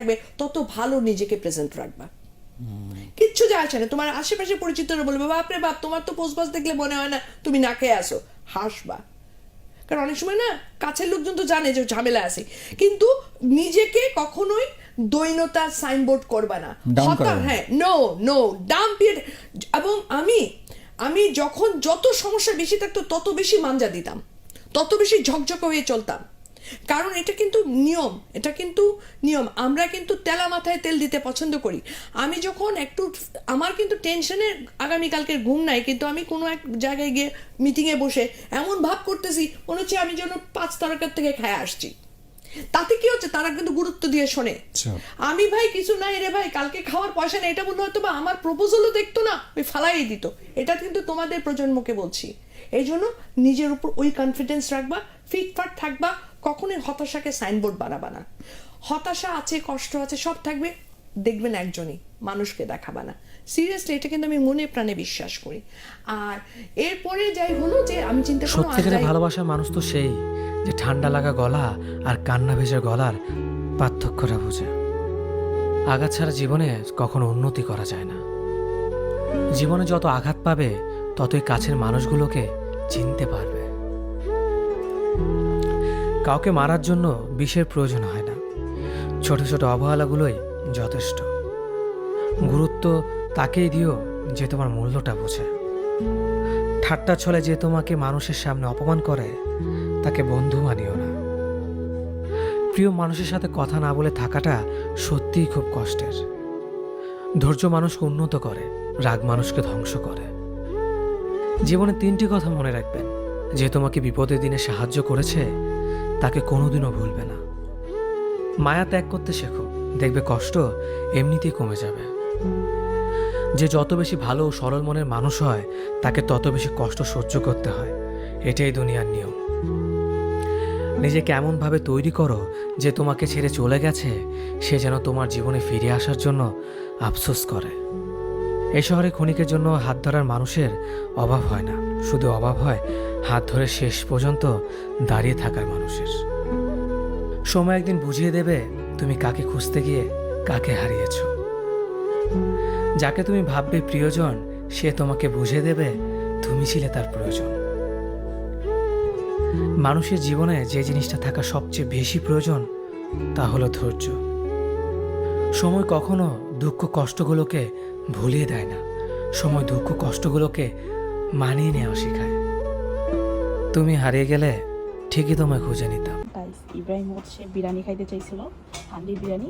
থাকবে তত ভালো নিজেকে প্রেজেন্ট রাখবা। কিচ্ছু যায় আসে না। তোমার আশেপাশে পরিচিতরা বলবে বাপরে বাপ তোমার তো পোস্ট বাস দেখলে মনে হয় না তুমি না খেয়ে আসো। হাসবা। কারণ অনেক সময় না কাছের লোকজন তো জানে যে ঝামেলা আছে। কিন্তু নিজেকে কখনোই দৈনতার সাইনবোর্ড করবা না। হ্যাঁ নো নো ডাম এবং আমি আমি যখন যত সমস্যা বেশি থাকতো তত বেশি মাঞ্জা দিতাম। তত বেশি ঝকঝক হয়ে চলতাম। কারণ এটা কিন্তু নিয়ম এটা কিন্তু নিয়ম। আমরা কিন্তু তেলা মাথায় তেল দিতে পছন্দ করি। আমি যখন একটু আমার কিন্তু টেনশনে আগামীকালকের ঘুম নাই কিন্তু আমি কোনো এক জায়গায় গিয়ে মিটিংয়ে বসে এমন ভাব করতেছি মনে হচ্ছে আমি যেন পাঁচ তারকার থেকে খেয়ে আসছি। তাতে কি হচ্ছে? তারা কিন্তু গুরুত্ব দিয়ে শোনে। আচ্ছা। আমি ভাই কিছু নাই রে ভাই কালকে খাওয়ার পয়সা নেই এটা বলল হয়তো বা আমার প্রপোজালও দেখতো না ওই ফালাই দিত। এটা কিন্তু তোমাদের প্রজন্মকে বলছি। এই জন্য নিজের উপর ওই কনফিডেন্স রাখবা ফিটফাট থাকবা কখনোই হতাশাকে সাইনবোর্ড বানাবা না। হতাশা আছে কষ্ট আছে সব থাকবে দেখবেন একজনই মানুষকে দেখাবা না। সিরিয়াসলি এটা কিন্তু আমি মনে প্রাণে বিশ্বাস করি। আর এরপরে যাই হলো যে আমি চিন্তা করলাম সত্যিকারের ভালোবাসার মানুষ তো সেই যে ঠান্ডা লাগা গলা আর কান্না ভেজা গলার পার্থক্যটা বোঝে। আঘাত ছাড়া জীবনে কখনো উন্নতি করা যায় না। জীবনে যত আঘাত পাবে ততই কাছের মানুষগুলোকে চিনতে পারবে। কাউকে মারার জন্য বিষের প্রয়োজন হয় না। ছোট ছোট অবহেলাগুলোই যথেষ্ট। গুরুত্ব তাকেই দিও যে তোমার মূল্যটা বোঝে। ঠাট্টা ছলে যে তোমাকে মানুষের সামনে অপমান করে, তাকে বন্ধু মানিও না। প্রিয় মানুষের সাথে কথা না বলে থাকাটা সত্যিই খুব কষ্টের। ধৈর্য মানুষকে উন্নত করে, রাগ মানুষকে ধ্বংস করে। জীবনে তিনটি কথা মনে রাখবেন। যে তোমাকে বিপদের দিনে সাহায্য করেছে তাকে কোনোদিনও ভুলবে না। মায়া ত্যাগ করতে শেখো, দেখবে কষ্ট এমনিতেই কমে যাবে। যে যত বেশি ভালো ও সরল মনের মানুষ হয়, তাকে তত বেশি কষ্ট সহ্য করতে হয়। এটাই দুনিয়ার নিয়ম। নিজেকে এমনভাবে তৈরি করো যে তোমাকে ছেড়ে চলে গেছে, সে যেন তোমার জীবনে ফিরে আসার জন্য আফসোস করে। এই শহরে ক্ষণিকের জন্য হাত ধরার মানুষের অভাব হয় না। শুধু অভাব হয় হাত ধরে শেষ পর্যন্ত দাঁড়িয়ে থাকার মানুষের। সময় একদিন বুঝিয়ে দেবে তুমি কাকে খুঁজতে গিয়ে কাকে হারিয়েছো। যাকে তুমি ভাববে প্রিয়জন, সে তোমাকে বুঝে দেবে তুমি ছিলে তার প্রয়োজন। মানুষের জীবনে যে জিনিসটা থাকা সবচেয়ে বেশি প্রয়োজন, তা হলো ধৈর্য। সময় কখনো দুঃখ কষ্টগুলোকে ভুলিয়ে দেয় না। সময়, দুঃখ, কষ্টগুলোকে মানিয়ে নেওয়া শেখায়। তুমি হারিয়ে গেলে ঠিকই তোমায় খুঁজে নিতাম। ইব্রাহিম হচ্ছে বিরিয়ানি খাইতে চাইছিল। হান্ডি বিরিয়ানি